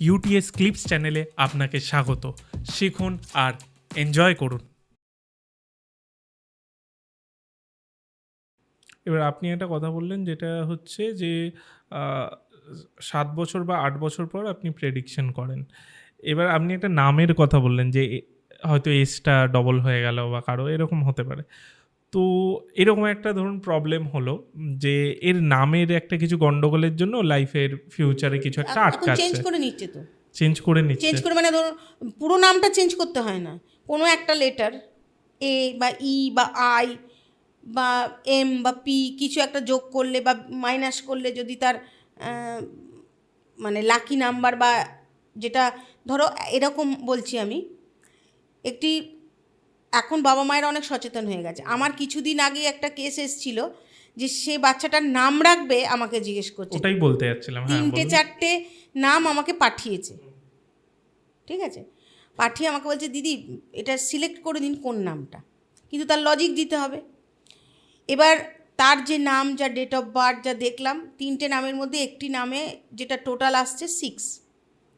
UTS clips চ্যানেলে আপনাকে স্বাগত। শিখুন আর এনজয় করুন। এবার আপনি একটা কথা বললেন, যেটা হচ্ছে যে সাত বছর বা আট বছর পর আপনি প্রেডিকশন করেন। এবার আপনি একটা নামের কথা বললেন যে হয়তো এসটা ডবল হয়ে গেল বা কারও, এরকম হতে পারে। তো এরকম একটা ধরুন প্রবলেম হলো যে এর নামের একটা কিছু গন্ডগোলের জন্য লাইফের ফিউচারে কিছু একটা আটকাচ্ছে। চেঞ্জ করে নিচ্ছে তো। চেঞ্জ করে নিচ্ছে। চেঞ্জ করে মানে ধরুন পুরো নামটা চেঞ্জ করতে হয় না। কোনো একটা লেটার এ বা ই বা আই বা এম বা পি কিছু একটা যোগ করলে বা মাইনাস করলে যদি তার মানে লাকি নাম্বার বা যেটা ধরো এরকম বলছি আমি একটি এখন বাবা মায়ের অনেক সচেতন হয়ে গেছে। আমার কিছুদিন আগে একটা কেস এসেছিল যে সে বাচ্চাটার নাম রাখবে আমাকে জিজ্ঞেস করছে। ওটাই বলতে যাচ্ছিলাম হ্যাঁ তিনটে চারটে নাম আমাকে পাঠিয়েছে। ঠিক আছে? পাঠিয়ে আমাকে বলছে দিদি এটা সিলেক্ট করে দিন কোন নামটা। কিন্তু তার লজিক দিতে হবে। এবার তার যে নাম যা ডেট অফ বার্থ যা দেখলাম তিনটে নামের মধ্যে একটি নামে যেটা টোটাল আসছে সিক্স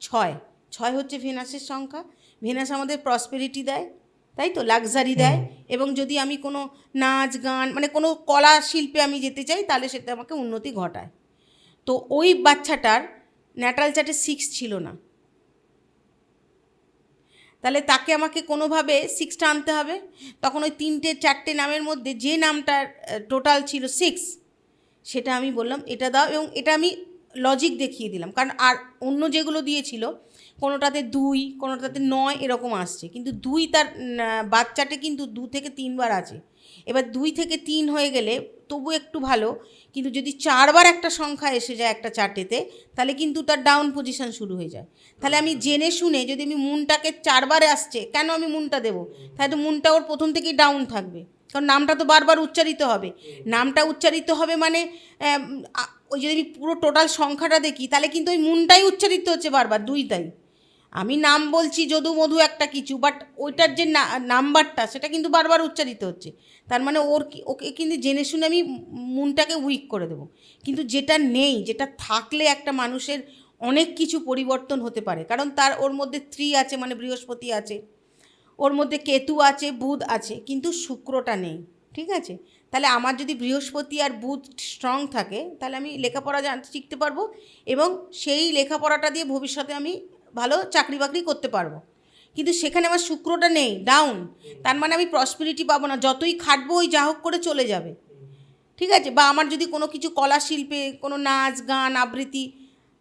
ছয়। ছয় হচ্ছে ভেনাসের সংখ্যা। ভেনাস আমাদের প্রসপেরিটি দেয়। তাই তো? লাক্সারি দেয়। এবং যদি আমি কোনো নাচ গান মানে কোনো কলা শিল্পে আমি যেতে চাই তাহলে সেটা আমাকে উন্নতি ঘটায়। তো ওই বাচ্চাটার ন্যাটাল চার্টে সিক্স ছিল না। তাহলে তাকে আমাকে কোনোভাবে সিক্সটা আনতে হবে। তখন ওই তিনটে চারটে নামের মধ্যে যে নামটার টোটাল ছিল সিক্স সেটা আমি বললাম এটা দাও এবং এটা আমি লজিক দেখিয়ে দিলাম। কারণ আর অন্য যেগুলো দিয়েছিল, কোনোটাতে দুই, কোনোটাতে নয় এরকম আসছে। কিন্তু দুই তার বাচ্চাটে কিন্তু দু থেকে তিনবার আছে। এবার দুই থেকে তিন হয়ে গেলে তবু একটু ভালো, কিন্তু যদি চারবার একটা সংখ্যা এসে যায় একটা চারটেতে, তাহলে কিন্তু তার ডাউন পজিশন শুরু হয়ে যায়। তাহলে আমি জেনে শুনে যদি আমি মুনটাকে চারবার আসছে, কেন আমি মুনটা দেবো? তাহলে মুনটা ওর প্রথম থেকেই ডাউন থাকবে। কারণ নামটা তো বারবার উচ্চারিত হবে। নামটা উচ্চারিত হবে মানে ওই যদি আমি পুরো টোটাল সংখ্যাটা দেখি, তাহলে কিন্তু ওই মুনটাই উচ্চারিত হচ্ছে বারবার, দুইটাই। আমি নাম বলছি যদু, মধু একটা কিছু বাট ওইটার যে নাম্বারটা, সেটা কিন্তু বারবার উচ্চারিত হচ্ছে। তার মানে ওর ওকে কিন্তু জেনে শুনে আমি মুনটাকে উইক করে দেবো। কিন্তু যেটা নেই, যেটা থাকলে একটা মানুষের অনেক কিছু পরিবর্তন হতে পারে। কারণ তার ওর মধ্যে থ্রি আছে মানে বৃহস্পতি আছে। ওর মধ্যে কেতু আছে, বুধ আছে, কিন্তু শুক্রটা নেই, ঠিক আছে? তাহলে আমার যদি বৃহস্পতি আর বুধ স্ট্রং থাকে, তাহলে আমি লেখাপড়া জানতে শিখতে পারব এবং সেই লেখাপড়াটা দিয়ে ভবিষ্যতে আমি ভালো চাকরি বাকরি করতে পারব। কিন্তু সেখানে আমার শুক্রটা নেই ডাউন তার মানে আমি প্রসপিরিটি পাবো না, যতই খাটবো ওই যা হোক করে চলে যাবে। ঠিক আছে? বা আমার যদি কোনো কিছু কলা শিল্পে কোনো নাচ, গান, আবৃত্তি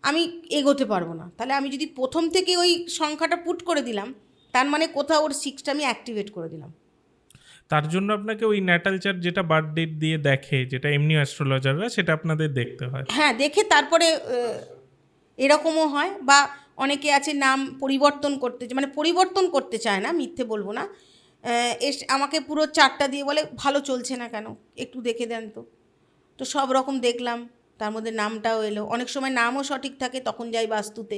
আমি এগোতে পারব না। তাহলে আমি যদি প্রথম থেকে ওই সংখ্যাটা পুট করে দিলাম তার মানে কোথাও ওর সিক্সটা আমি অ্যাক্টিভেট করে দিলাম। তার জন্য আপনাকে ওই ন্যাটাল চার্ট যেটা বার্থ ডেট দিয়ে দেখে যেটা এমনি অ্যাস্ট্রোলজাররা সেটা আপনাদের দেখতে হয়। হ্যাঁ দেখে তারপরে এরকমও হয় বা অনেকে আছে নাম পরিবর্তন করতে মানে পরিবর্তন করতে চায় না মিথ্যে বলব না। এস আমাকে পুরো চারটা দিয়ে বলে ভালো চলছে না কেন? একটু দেখে দেন তো। তো সব রকম দেখলাম তার মধ্যে নামটাও এলো। অনেক সময় নামও সঠিক থাকে তখন যাই বাস্তুতে।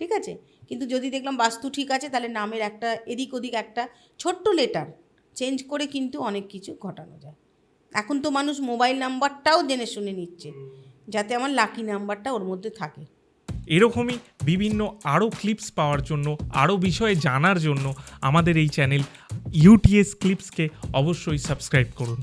ঠিক আছে? কিন্তু যদি দেখলাম বাস্তু ঠিক আছে, তাহলে নামের একটা, এদিক ওদিক একটা ছোট্ট লেটার চেঞ্জ করে কিন্তু অনেক কিছু ঘটানো যায়। এখন তো মানুষ মোবাইল নাম্বারটাও জেনে শুনে নিচ্ছে, যাতে আমার লাকি নাম্বারটা ওর মধ্যে থাকে। এরকমই বিভিন্ন আরও ক্লিপস পাওয়ার জন্য আরও বিষয়ে জানার জন্য আমাদের এই চ্যানেল ইউটিএস ক্লিপসকে অবশ্যই সাবস্ক্রাইব করুন।